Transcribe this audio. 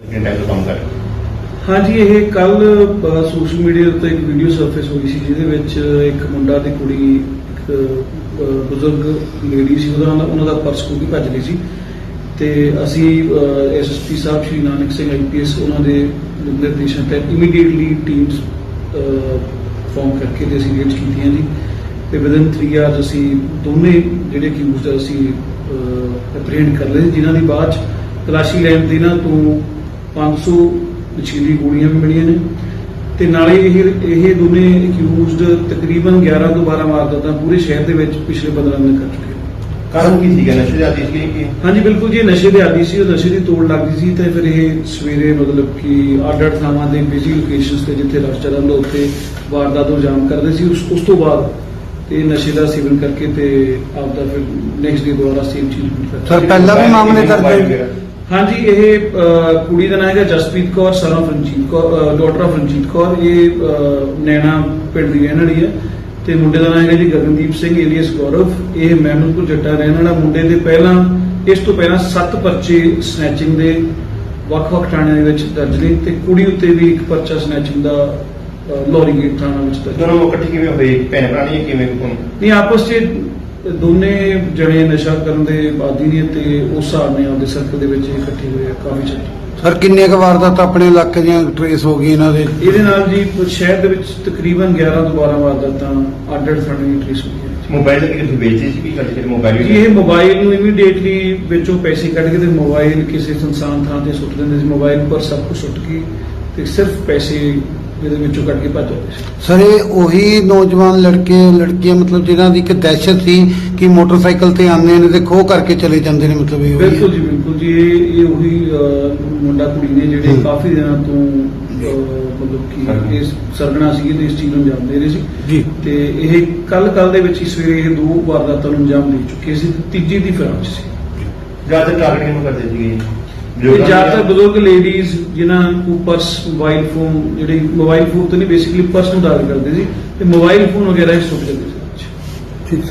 ਕਿੰਨੇ ਕੰਮ ਕਰ ਹਾਂਜੀ ਇਹ ਕੱਲ ਸੋਸ਼ਲ ਮੀਡੀਆ ਉੱਤੇ ਇੱਕ ਵੀਡੀਓ ਸਰਫੇਸ ਹੋਈ ਸੀ, ਜਿਹਦੇ ਵਿੱਚ ਇੱਕ ਮੁੰਡਾ ਤੇ ਕੁੜੀ ਬਜ਼ੁਰਗ ਲੇਡੀ ਸੀ, ਉਹਦਾ ਉਹਨਾਂ ਦਾ ਪਰਸ ਖੋਹ ਕੇ ਭੱਜ ਗਈ ਸੀ। ਤੇ ਅਸੀਂ ਐਸਐਸਪੀ ਸਾਹਿਬ, ਸ਼੍ਰੀ ਨਾਨਕ ਸਿੰਘ ਆਈਪੀਐਸ ਉਹਨਾਂ ਦੇ ਨਿਰਦੇਸ਼ਾਂ ਤੇ ਇਮੀਡੀਏਟਲੀ ਟੀਮਸ ਫਾਰਮ ਕਰਕੇ ਤੇ ਅਸੀਂ ਰੇਡਸ ਕੀਤੀਆਂ ਜੀ। ਤੇ ਵਿਦਨ 3 ਆਵਰਸ ਅਸੀਂ ਦੋਨੇ ਜਿਹੜੇ ਅਕਿਊਜ਼ਡ ਆ, ਅਸੀਂ ਐਪਰੀਹੈਂਡ ਕਰ ਲਏ। ਜਿਨ੍ਹਾਂ ਦੀ ਬਾਅਦ 'ਚ ਤਲਾਸ਼ੀ ਲੈਣ ਦੇ ਨਾ ਤੋਂ 500 ਨਸ਼ੀਲੀ ਗੋਲੀਆਂ ਵੀ ਮਿਲੀਆਂ ਨੇ। ਤੇ ਨਾਲੇ ਇਹ ਇਹ ਦੋਨੇ ਅਕਿਊਜ਼ਡ ਤਕਰੀਬਨ 11 ਤੋਂ 12 ਵਾਰਦਾਤਾਂ ਪੂਰੇ ਸ਼ਹਿਰ ਦੇ ਵਿੱਚ ਪਿਛਲੇ 15 ਦਿਨ ਕਰ ਚੁੱਕੇ ਕਾਰਨ ਕੀ ਸੀਗਾ ਨਸ਼ੇ ਦੀ ਆਦੀ ਸੀ ਕਿ ਹਾਂਜੀ ਬਿਲਕੁਲ ਜੀ ਨਸ਼ੇ ਦੇ ਆਦੀ ਸੀ ਉਹ ਨਸ਼ੇ ਦੀ ਤੋੜ ਲੱਗਦੀ ਸੀ ਤੇ ਫਿਰ ਇਹ ਸਵੇਰੇ ਮਤਲਬ ਕਿ ਅੱਡ ਅੱਡ ਥਾਵਾਂ ਦੇ ਬਿਜ਼ੀ ਲੋਕੇਸ਼ਨਸ ਤੇ ਜਿੱਥੇ ਰਸ਼ ਚੱਲਦਾ ਹੁੰਦਾ ਉੱਥੇ ਵਾਰਦਾਤ ਨੂੰ ਅੰਜਾਮ ਕਰਦੇ ਸੀ ਉਸ ਉਸ ਤੋਂ ਬਾਅਦ ਤੇ ਨਸ਼ੇ ਦਾ ਸੇਵਨ ਕਰਕੇ ਤੇ ਆਪਦਾ ਫਿਰ ਨੈਕਸਟ ਡੇ ਦੁਆਰਾ ਸੇਮ ਚੀਜ਼ ਸਰ। ਪਹਿਲਾਂ ਵੀ ਮਾਮਲੇ ਦਰਜ ਹੋਏ? ਹਾਂਜੀ ਇਹ ਕੁੜੀ ਦਾ ਨਾਮ ਹੈਗਾ Jaspreet Kaur son Ranjit Kaur daughter of Ranjit Kaur. ਇਹ ਨੈਣਾ ਪਿੰਡ ਦੀ ਰਹਿਣ ਵਾਲੀ ਹੈ ਤੇ ਮੁੰਡੇ ਦਾ ਨਾਮ ਹੈਗਾ ਜੀ ਗਗਨਦੀਪ ਸਿੰਘ ਏਲੀਅਸ ਗੌਰਵ। ਇਹ ਮਹਿਮਦਪੁਰ ਜੱਟਾ ਰਹਿਣ ਵਾਲਾ। ਮੁੰਡੇ ਦੇ ਪਹਿਲਾਂ ਇਸ ਤੋਂ ਪਹਿਲਾਂ 7 ਪਰਚੇ ਸਨੈਚਿੰਗ ਦੇ ਵੱਖ-ਵੱਖ ਥਾਣਿਆਂ ਦੇ ਵਿੱਚ ਦਰਜ ਨੇ ਤੇ ਕੁੜੀ ਉੱਤੇ ਵੀ ਇੱਕ ਪਰਚਾ ਸਨੈਚਿੰਗ ਦਾ ਅਹ, ਲੋਰੀ ਗੇਟ ਥਾਣਾ ਵਿੱਚ ਦਰਜ ਹੈ। ਦੋਨੋਂ ਇਕੱਠੇ ਕਿਵੇਂ ਹੋਏ? ਭੈਣ ਭਰਾ ਕਿਵੇਂ? ਕੋਣ ਨਹੀਂ ਆਪਸ 'ਚ ਦੋਨੇ ਜਣੇ ਨਸ਼ਾ ਕਰਨ ਦੇ ਆਦੀ ਨੇ ਤੇ ਉਸ ਹਿਸਾਬ ਨਾਲ ਆਪਦੇ ਸਰਕਲ ਦੇ ਵਿੱਚ ਇਕੱਠੇ ਹੋਏ ਆ ਕਾਫੀ ਚਿਰ ਸਰ ਕਿੰਨੇ ਕੁ ਵਾਰਦਾਤ ਆਪਣੇ ਇਲਾਕੇ ਦੀਆਂ ਟ੍ਰੇਸ ਹੋ ਗਈ ਇਹਨਾਂ ਦੇ? ਇਹਦੇ ਨਾਲ ਜੀ ਸ਼ਹਿਰ ਦੇ ਵਿੱਚ ਤਕਰੀਬਨ 11 ਤੋਂ 12 ਵਾਰਦਾਤਾਂ ਅੱਡ ਅੱਡ ਥਾਣੇ ਟ੍ਰੇਸ ਹੋਈਆਂ ਮੋਬਾਈਲ ਤੇ ਕਿਤੇ ਵੇਚਦੇ ਸੀ ਵੀ ਸਾਡੇ ਜਿਹੜੇ ਮੋਬਾਈਲ ਜੀ ਇਹ ਮੋਬਾਈਲ ਨੂੰ ਇਮੀਡੀਏਟਲੀ ਵਿੱਚੋਂ ਪੈਸੇ ਕੱਢ ਕੇ ਤੇ ਮੋਬਾਈਲ ਕਿਸੇ ਸੰਸਾਨ ਥਾਂ ਤੇ ਸੁੱਟ ਦਿੰਦੇ ਸੀ। ਮੋਬਾਈਲ ਪਰ ਸਭ ਕੁਝ ਸੁੱਟ ਕੇ ਤੇ ਸਿਰਫ ਪੈਸੇ ਇਹਦੇ ਵਿੱਚੋਂ ਕੱਢ ਕੇ ਭੱਜ ਜਾਂਦੇ ਸੀ। ਸਰ ਇਹ ਉਹੀ ਨੌਜਵਾਨ ਲੜਕੇ ਲੜਕੀਆਂ ਮਤਲਬ ਜਿਨ੍ਹਾਂ ਦੀ ਇੱਕ ਦਹਿਸ਼ਤ ਸੀ ਕਿ ਮੋਟਰਸਾਈਕਲ ਤੇ ਆਉਂਦੇ ਨੇ ਤੇ ਖੋਹ ਕਰਕੇ ਚਲੇ ਜਾਂਦੇ ਨੇ ਮਤਲਬ ਇਹ ਉਹੀ ਹੈ। ਬਿਲਕੁਲ ਜੀ ਬਿਲਕੁਲ ਜੀ। ਇਹ ਇਹ ਉਹੀ ਅਹ, ਮੁੰਡਾ ਕੁੜੀ ਨੇ ਜਿਹੜੇ। ਕਾਫੀ ਦਿਨਾਂ ਤੋਂ ਅਹ, ਮਤਲਬ ਸਰਗਨਾ। ਕਿ ਇਸ ਸਰਗਣਾ ਸੀ ਤੇ ਇਸ ਚੀਜ਼ ਨੂੰ ਅੰਜਾਮ ਦੇ ਰਹੇ ਸੀ। ਜੀ। ਤੇ ਇਹ ਕੱਲ ਕੱਲ ਦੇ ਵਿੱਚ ਹੀ ਸਵੇਰੇ ਇਹ ਦੋ ਵਾਰਦਾਤਾਂ ਨੂੰ ਅੰਜਾਮ ਦੇ ਚੁੱਕੇ ਸੀ ਤੇ ਤੀਜੀ ਦੀ ਫਿਰਾਕ 'ਚ ਸੀ। ਜ਼ਿਆਦਾ ਟਾਰਗੇਟਿੰਗ ਨੂੰ ਕਰਦੇ ਸੀਗੇ ਇਹ ਜ਼ਿਆਦਾਤਰ ਬਜ਼ੁਰਗ ਲੇਡੀਜ਼ ਜਿਨ੍ਹਾਂ ਨੂੰ ਪਰਸ ਮੋਬਾਈਲ ਫੋਨ ਜਿਹੜੇ ਮੋਬਾਈਲ ਫੋਨ ਤੇ ਨਹੀਂ ਬੇਸਿਕਲੀ ਪਰਸ ਨੂੰ ਦਾਗ ਕਰਦੇ ਸੀ ਤੇ ਮੋਬਾਈਲ ਫੋਨ ਵਗੈਰਾ ਹੀ ਸੁੱਟ ਜਾਂਦੇ ਸੀ। ਠੀਕ।